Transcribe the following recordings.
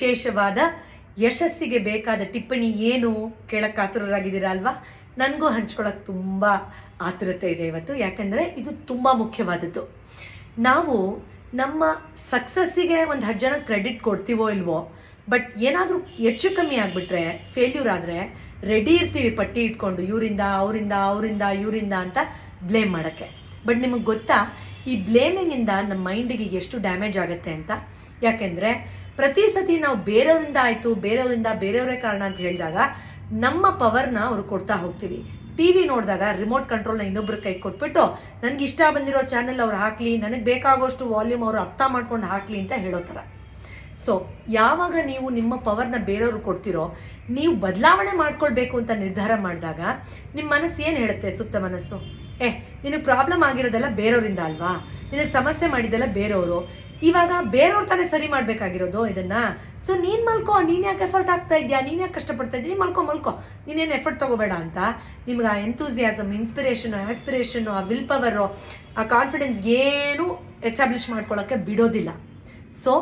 ವಿಶೇಷವಾದ ಯಶಸ್ಸಿಗೆ ಬೇಕಾದ ಟಿಪ್ಪಣಿ ಏನು ಕೇಳಕ್ ಆತುರರಾಗಿದ್ದೀರಾ ಅಲ್ವಾ ನನಗೂ ಹಂಚ್ಕೊಳಕ್ ತುಂಬಾ ಆತುರತೆ ಇದೆ ಇವತ್ತು. ಯಾಕಂದ್ರೆ ಇದು ತುಂಬಾ ಮುಖ್ಯವಾದದ್ದು. ನಾವು ನಮ್ಮ ಸಕ್ಸಸ್ಸಿಗೆ ಒಂದು ಹತ್ತು ಜನ ಕ್ರೆಡಿಟ್ ಕೊಡ್ತೀವೋ ಇಲ್ವೋ, ಬಟ್ ಏನಾದರೂ ಹೆಚ್ಚು ಕಮ್ಮಿ ಆಗಿಬಿಟ್ರೆ ಫೇಲ್ಯೂರ್ ಆದರೆ ರೆಡಿ ಇರ್ತೀವಿ ಪಟ್ಟಿ ಇಟ್ಕೊಂಡು, ಇವರಿಂದ, ಅವರಿಂದ ಅವರಿಂದ, ಇವರಿಂದ ಅಂತ ಬ್ಲೇಮ್ ಮಾಡೋಕ್ಕೆ. ಬಟ್ ನಿಮಗೆ ಗೊತ್ತಾ ಈ ಬ್ಲೇಮಿಂಗಿಂದ ನಮ್ಮ ಮೈಂಡಿಗೆ ಎಷ್ಟು ಡ್ಯಾಮೇಜ್ ಆಗುತ್ತೆ ಅಂತ? ಯಾಕೆಂದರೆ ಪ್ರತಿ ಸತಿ ನಾವು ಬೇರೆಯವರಿಂದ ಆಯಿತು, ಬೇರೆಯವರಿಂದ ಬೇರೆಯವರೇ ಕಾರಣ ಅಂತ ಹೇಳಿದಾಗ ನಮ್ಮ ಪವರ್ನ ಅವ್ರು ಕೊಡ್ತಾ ಹೋಗ್ತೀವಿ. ಟಿ ವಿ ನೋಡಿದಾಗ ರಿಮೋಟ್ ಕಂಟ್ರೋಲ್ನ ಇನ್ನೊಬ್ಬರ ಕೈ ಕೊಟ್ಬಿಟ್ಟು, ನನಗೆ ಇಷ್ಟ ಬಂದಿರೋ ಚಾನೆಲ್ ಅವ್ರು ಹಾಕ್ಲಿ, ನನಗೆ ಬೇಕಾಗೋಷ್ಟು ವಾಲ್ಯೂಮ್ ಅವರು ಅರ್ಥ ಮಾಡ್ಕೊಂಡು ಹಾಕ್ಲಿ ಅಂತ ಹೇಳೋ ಥರ. ಸೊ ಯಾವಾಗ ನೀವು ನಿಮ್ಮ ಪವರ್ನ ಬೇರೆಯವ್ರು ಕೊಡ್ತಿರೋ, ನೀವು ಬದಲಾವಣೆ ಮಾಡ್ಕೊಳ್ಬೇಕು ಅಂತ ನಿರ್ಧಾರ ಮಾಡಿದಾಗ ನಿಮ್ಮ ಮನಸ್ಸು ಏನು ಹೇಳುತ್ತೆ ಸುತ್ತ ಮನಸ್ಸು? ಏ ನಿನಗೆ ಪ್ರಾಬ್ಲಮ್ ಆಗಿರೋದೆಲ್ಲ ಬೇರೆಯವರಿಂದ ಅಲ್ವಾ? ನಿನಗೆ ಸಮಸ್ಯೆ ಮಾಡಿದ್ದೆಲ್ಲ ಬೇರೆಯವರು. ಇವಾಗ ಬೇರೆಯವ್ರು ತಾನೇ ಸರಿ ಮಾಡ್ಬೇಕಾಗಿರೋದು ಇದನ್ನ. ಸೊ ನೀನ್ ಮಲ್ಕೋ, ನೀನ್ ಯಾಕೆ ಎಫರ್ಟ್ ಆಗ್ತಾ ಇದೆಯಾ? ನೀನ್ ಯಾಕೆ ಕಷ್ಟಪಡ್ತಾ ನೀನ್ ಮಲ್ಕೋ ಮಲ್ಕೋ. ನೀನೇನು ಎಫರ್ಟ್ ತಗೋಬೇಡ ಅಂತ ನಿಮ್ಗೆ ಆ ಎಂತೂಸಿಯಾಸಮ್ ಇನ್ಸ್ಪಿರೇಷನ್ ಆಸ್ಪಿರೇಷನ್ ಆ ವಿಲ್ ಪವರು ಆ ಕಾನ್ಫಿಡೆನ್ಸ್ ಏನು ಎಸ್ಟಾಬ್ಲಿಷ್ ಮಾಡ್ಕೊಳ್ಳೋಕ್ಕೆ ಬಿಡೋದಿಲ್ಲ. So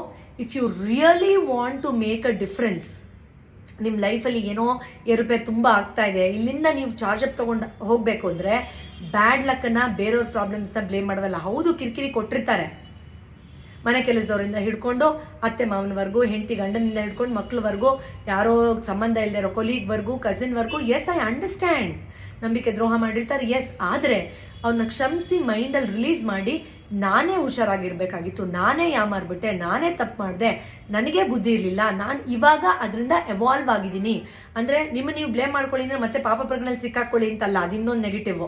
if you really want to make a difference ನಿಮ್ಮ ಲೈಫಲ್ಲಿ ಏನೋ ಏರುಪೇರು ತುಂಬ ಆಗ್ತಾ ಇದೆ, ಇಲ್ಲಿಂದ ನೀವು ಚಾರ್ಜ್ ಅಪ್ ತೊಗೊಂಡು ಹೋಗಬೇಕು ಅಂದರೆ ಬ್ಯಾಡ್ ಲಕ್ಕನ್ನ ಬೇರೆಯವ್ರ ಪ್ರಾಬ್ಲಮ್ಸ್ನ ಬ್ಲೇಮ್ ಮಾಡೋದಲ್ಲ. ಹೌದು, ಕಿರಿಕಿರಿ ಕೊಟ್ಟಿರ್ತಾರೆ. ಮನೆ ಕೆಲಸದವರಿಂದ ಹಿಡ್ಕೊಂಡು, ಅತ್ತೆ ಮಾವನವರೆಗೂ, ಹೆಂಡತಿ ಗಂಡನಿಂದ ಹಿಡ್ಕೊಂಡು, ಮಕ್ಳವರೆಗೂ, ಯಾರೋ ಸಂಬಂಧ ಇಲ್ಲದೆ ಇರೋ ಕೊಲೀಗ್ವರೆಗೂ ಕಸಿನ್ವರೆಗೂ ಎಸ್ ಐ ಅಂಡರ್ಸ್ಟ್ಯಾಂಡ್ ನಂಬಿಕೆ ದ್ರೋಹ ಮಾಡಿರ್ತಾರೆ ಎಸ್ ಆದರೆ ಅವ್ರನ್ನ ಕ್ಷಮಿಸಿ ಮೈಂಡಲ್ಲಿ ರಿಲೀಸ್ ಮಾಡಿ ನಾನೇ ಹುಷಾರಾಗಿರ್ಬೇಕಾಗಿತ್ತು, ನಾನೇ ಯಾಮಾರ್ಬಿಟ್ಟೆ ನಾನೇ ತಪ್ಪು ಮಾಡಿದೆ, ನನಗೆ ಬುದ್ಧಿ ಇರಲಿಲ್ಲ, ನಾನು ಇವಾಗ ಅದರಿಂದ ಎವಾಲ್ವ್ ಆಗಿದ್ದೀನಿ. ಅಂದರೆ ನಿಮ್ಮ ನೀವು ಬ್ಲೇಮ್ ಮಾಡ್ಕೊಳ್ಳಿ ಅಂದರೆ ಮತ್ತೆ ಪಾಪ ಪ್ರಜ್ಞೆಯಲ್ಲಿ ಸಿಕ್ಕಾಕೊಳ್ಳಿ ಅಂತಲ್ಲ, ಅದು ಇನ್ನೊಂದು ನೆಗೆಟಿವ್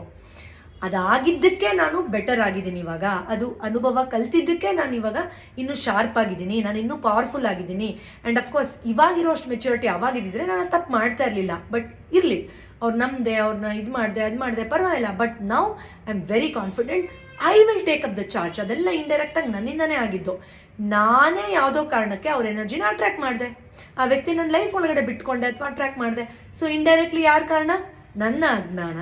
ಅದಾಗಿದ್ದಕ್ಕೆ ನಾನು ಬೆಟರ್ ಆಗಿದ್ದೀನಿ ಇವಾಗ. ಅದು ಅನುಭವ ಕಲ್ತಿದ್ದಕ್ಕೆ ನಾನು ಇವಾಗ ಇನ್ನು ಶಾರ್ಪ್ ಆಗಿದ್ದೀನಿ, ನಾನು ಇನ್ನೂ ಪವರ್ಫುಲ್ ಆಗಿದ್ದೀನಿ. ಆ್ಯಂಡ್ ಅಫ್ಕೋರ್ಸ್ ಇವಾಗಿರೋಷ್ಟು ಮೆಚುರಿಟಿ ಅವಾಗಿದ್ದಿದ್ರೆ ನಾನು ತಪ್ಪು ಮಾಡ್ತಾ ಇರಲಿಲ್ಲ. ಬಟ್ ಇರಲಿ, ಅವ್ರು ನಮ್ಮದೆ ಅವ್ರನ್ನ ಇದು ಮಾಡಿದೆ, ಅದು ಮಾಡಿದೆ, ಪರವಾಗಿಲ್ಲ. But now I am very confident I will take up the charge ಅದೆಲ್ಲ ಇಂಡೈರೆಕ್ಟಾಗಿ ನನ್ನಿಂದನೇ ಆಗಿದ್ದು. ನಾನೇ ಯಾವುದೋ ಕಾರಣಕ್ಕೆ ಅವ್ರ ಎನರ್ಜಿನ ಅಟ್ರ್ಯಾಕ್ಟ್ ಮಾಡಿದೆ. ಆ ವ್ಯಕ್ತಿ ನನ್ನ ಲೈಫ್ ಒಳಗಡೆ ಬಿಟ್ಕೊಂಡೆ ಅಥವಾ ಅಟ್ರ್ಯಾಕ್ಟ್ ಮಾಡಿದೆ. ಸೊ ಇಂಡೈರೆಕ್ಟ್ಲಿ ಯಾರ ಕಾರಣ? ನನ್ನ ಅಜ್ಞಾನ.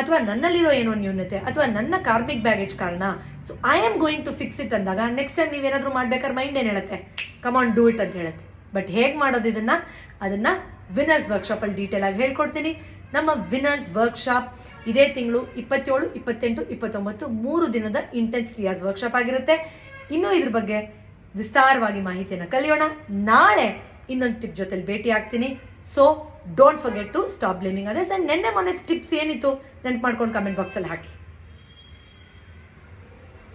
ಅಥವಾ ನನ್ನಲ್ಲಿರೋ ಏನೋ ನ್ಯೂನತೆ ಅಥವಾ ನನ್ನ ಕಾರ್ಮಿಕ್ ಬ್ಯಾಗೇಜ್ ಕಾರಣ so I am going to fix it ಅಂದಾಗ ನೆಕ್ಸ್ಟ್ ಟೈಮ್ ನೀವೇನಾದ್ರೂ ಮಾಡ್ಬೇಕಾದ್ರೆ ಮೈಂಡ್ ಏನು ಹೇಳುತ್ತೆ? ಕಮಾನ್ ಡೂ ಇಟ್ ಅಂತ ಹೇಳುತ್ತೆ. ಬಟ್ ಹೇಗೆ ಮಾಡೋದು ಇದನ್ನು? ಅದನ್ನು ವಿನರ್ಸ್ ವರ್ಕ್ಶಾಪಲ್ಲಿ ಡೀಟೇಲ್ ಆಗಿ ಹೇಳ್ಕೊಡ್ತೀನಿ. ನಮ್ಮ ವಿನರ್ಸ್ ವರ್ಕ್ಶಾಪ್ ಇದೇ ತಿಂಗಳು ಇಪ್ಪತ್ತೇಳು, ಇಪ್ಪತ್ತೆಂಟು, ಇಪ್ಪತ್ತೊಂಬತ್ತು, ಮೂರು ದಿನದ ಇಂಟೆನ್ಸ್ ರಿಯಾಸ್ ವರ್ಕ್ಶಾಪ್ ಆಗಿರುತ್ತೆ. ಇನ್ನೂ ಇದ್ರ ಬಗ್ಗೆ ವಿಸ್ತಾರವಾಗಿ ಮಾಹಿತಿಯನ್ನು ಕಲಿಯೋಣ. ನಾಳೆ ಇನ್ನೊಂದು ಟಿಪ್ ಜೊತೆಲಿ ಭೇಟಿ ಆಗ್ತೀನಿ so don't forget to stop blaming others and ನೆನ್ನೆ ಮೊನ್ನೆ ಟಿಪ್ಸ್ ಏನಿತ್ತು? ನೆನ್ಪು ಮಾಡ್ಕೊಂಡು ಕಮೆಂಟ್ ಬಾಕ್ಸಲ್ಲಿ ಹಾಕಿ.